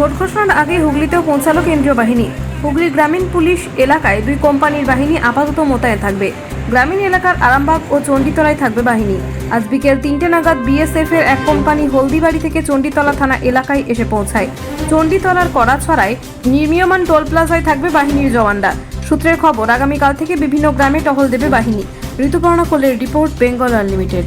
Vote ঘোষণার আগে হুগলিতেও পৌঁছালো কেন্দ্রীয় বাহিনী। হুগলি গ্রামীণ পুলিশ এলাকায় দুই কোম্পানির বাহিনী আপাতত মোতায়েন থাকবে। গ্রামীণ এলাকার আরামবাগ ও চণ্ডীতলায় থাকবে বাহিনী। আজ বিকেল তিনটে নাগাদ বিএসএফ এর এক কোম্পানি হলদিবাড়ি থেকে চণ্ডীতলা থানা এলাকায় এসে পৌঁছায়। চণ্ডীতলার কড়াছড়ায় নির্মীয়মান টোল প্লাজায় থাকবে বাহিনীর জওয়ানরা। সূত্রের খবর, আগামীকাল থেকে বিভিন্ন গ্রামে টহল দেবে বাহিনী। ঋতুপর্ণা কোলের রিপোর্ট, বেঙ্গল আনলিমিটেড